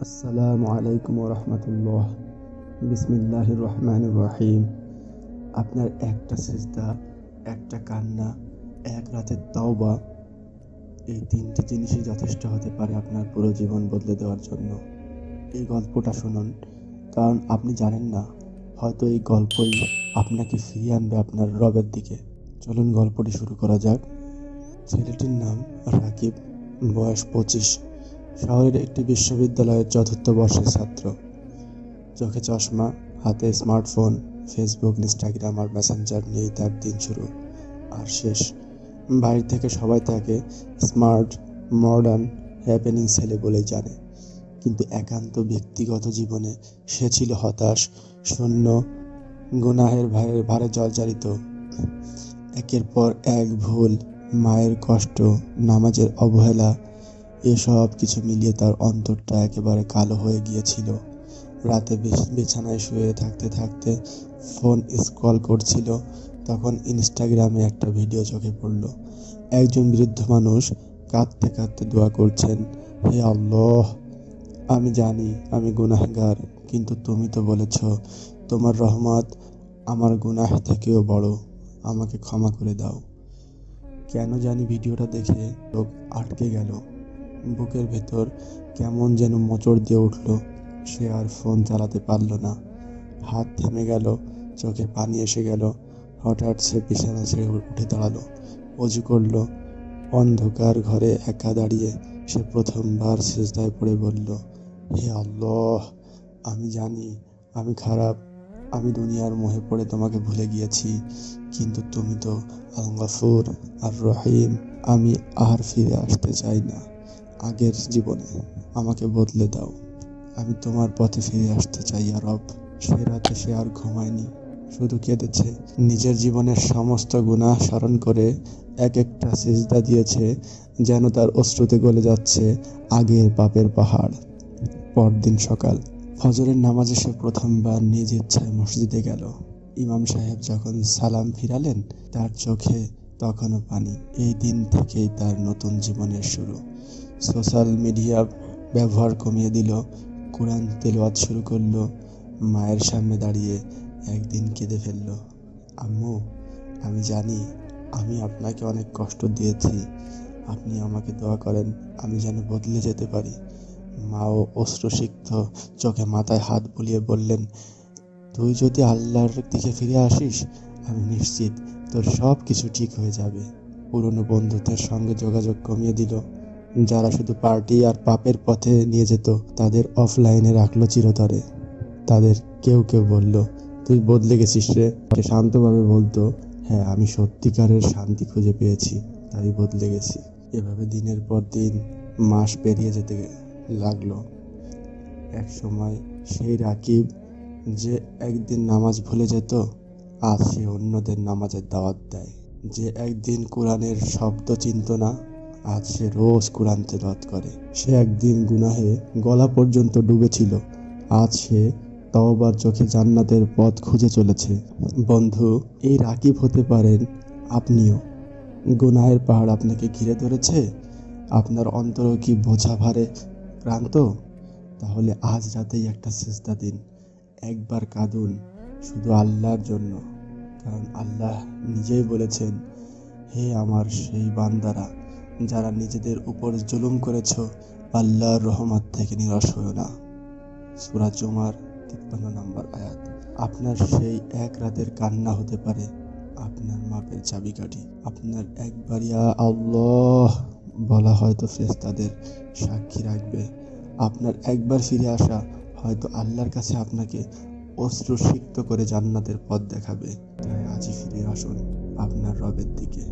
আসসালামু আলাইকুম রহমতুল্লাহ। বিসমিল্লাহ রহমান রহিম। আপনার একটা সিজদা, একটা কান্না, এক রাতের তাওবা, এই তিনটি জিনিসই যথেষ্ট হতে পারে আপনার পুরো জীবন বদলে দেওয়ার জন্য। এই গল্পটা শুনুন, কারণ আপনি জানেন না, হয়তো এই গল্পই আপনাকে ফিরিয়ে আনবে আপনার রবের দিকে। চলুন গল্পটি শুরু করা যাক। ছেলেটির নাম রাকিব, বয়স পঁচিশ। শহরের একটি বিশ্ববিদ্যালয়ের চতুর্থ বর্ষের ছাত্র। চোখে চশমা, হাতে স্মার্টফোন, ফেসবুক, ইনস্টাগ্রাম আর মেসেঞ্জার নিয়েই তার দিন শুরু। আর শেষ। বাইরে থেকে সবাই তাকে স্মার্ট, মডার্ন, হ্যাপেনিং ছেলে বলেই জানে। কিন্তু একান্ত ব্যক্তিগত জীবনে সে ছিল হতাশ, শূন্য, গুনাহের ভারে ভারে জর্জরিত। একের পর এক ভুল, মায়ের কষ্ট, নামাজের অবহেলা এসব কিছু মিলিয়ে তার অন্তরটা একেবারে কালো হয়ে গিয়েছিল। রাতে বিছ- বিছানায় শুয়ে থাকতে থাকতে ফোন স্ক্রল করছিল, তখন ইনস্টাগ্রামে একটা ভিডিও চোখে পড়ল। একজন বৃদ্ধ মানুষ কাঁদতে কাঁদতে দোয়া করছেন, হে আল্লাহ, আমি জানি আমি গুনাহগার, কিন্তু তুমি তো বলেছ, তোমার রহমত আমার গুনাহ থেকেও বড়, আমাকে ক্ষমা করে দাও। কেন জানি ভিডিওটা দেখে লোক আটকে গেল। বুকের ভেতর কেমন যেন মোচড় দিয়ে উঠল। সে আর ফোন চালাতে পারল না। হাত থেমে গেল, চোখে পানি এসে গেল। হঠাৎ সে বিছানা ছেড়ে উঠে দাঁড়াল। অজু করল। অন্ধকার ঘরে একা দাঁড়িয়ে সে প্রথমবার সেজদায় পড়ে বলল, হে আল্লাহ, আমি জানি আমি খারাপ। আমি দুনিয়ার মোহে পড়ে তোমাকে ভুলে গিয়েছি। কিন্তু তুমি তো আল গাফুর আর রহিম আমি আর ফিরে আসতে চাই না। আগের জীবনে আমাকে বদলে দাও। আমি তোমার পথে ফিরে আসতে চাই আর রব। সে রাতে সে আর ঘুমায়নি। শুধু কেঁদেছে। নিজের জীবনের সমস্ত গুনাহ স্মরণ করে এক একটা সিজদা দিয়েছে যেন তার অশ্রুতে গলে যাচ্ছে আগের পাপের পাহাড়। পরদিন সকাল ফজরের নামাজে সে প্রথমবার নিজ ইচ্ছায় মসজিদে গেল। ইমাম সাহেব যখন সালাম ফিরালেন, তার চোখে তখনও পানি। এই দিন থেকেই তার নতুন জীবনের শুরু। সোশ্যাল মিডিয়া ব্যবহার কমিয়ে দিল, কোরআন তেলাওয়াত শুরু করল, মায়ের সামনে দাঁড়িয়ে একদিন কেঁদে ফেলল, আম্মু, আমি জানি, আমি আপনাকে অনেক কষ্ট দিয়েছি। আপনি আমাকে দোয়া করেন, আমি যেন বদলে যেতে পারি। মাও অশ্রুসিক্ত চোখে মাথায় হাত বুলিয়ে বললেন, তুই যদি আল্লাহর দিকে ফিরে আসিস, আমি নিশ্চিত তোর সব কিছু ঠিক হয়ে যাবে। পুরনো বন্ধুদের সঙ্গে যোগাযোগ কমিয়ে দিল। যারা শুধু পার্টি আর পাপের পথে নিয়ে যেত, তাদের অফলাইনে রাখল চিরতরে। তাদের কেউ কেউ বলল, তুই বদলে গেছিস রে। সে শান্তভাবে বলতো হ্যাঁ আমি সত্যিকারের শান্তি খুঁজে পেয়েছি, তাই বদলে গেছি। এভাবে দিনের পর দিন মাস পেরিয়ে যেতে লাগল। এক সময় সেই রাকিব যে একদিন নামাজ ভুলে যেত আজ সে অন্যদের নামাজের দাওয়াত দেয়। যে একদিন কোরআনের শব্দ চিনত না, আজ সে রোজ কোরআন তেলাওয়াত করে। সে একদিন গুনাহে গলা পর্যন্ত ডুবেছিল। আজ সে তওবার চোখে জান্নাতের পথ খুঁজে চলেছে। বন্ধু, এই রাকিব হতে পারেন আপনিও। গুনাহের পাহাড় আপনাকে ঘিরে ধরেছে? আপনার অন্তরও কি বোঝা ভারে ক্রান্ত তাহলে আজ রাতেই একটা চেষ্টা দিন। একবার কাঁদুন। শুধু আল্লাহর জন্য, কারণ আল্লাহ নিজেই বলেছেন, হে আমার সেই বান্দারা, যারা নিজেদের উপর জুলুম করেছ, আল্লাহর রহমত থেকে নিরাশ হয়েও না। সুরা জুমার তিপ্পান্ন নম্বর আয়াত। আপনার সেই এক রাতের কান্না হতে পারে, আপনার মাপের চাবিকাঠি। আপনার একবার ইয়া আল্লাহ বলা হয়তো ফেরেশতাদের সাক্ষী রাখবে। আপনার একবার ফিরে আসা হয়তো আল্লাহর কাছে আপনাকে অশ্রু সিক্ত করে জান্নাতের পথ দেখাবে। তাই আজই ফিরে আসুন আপনার রবের দিকে।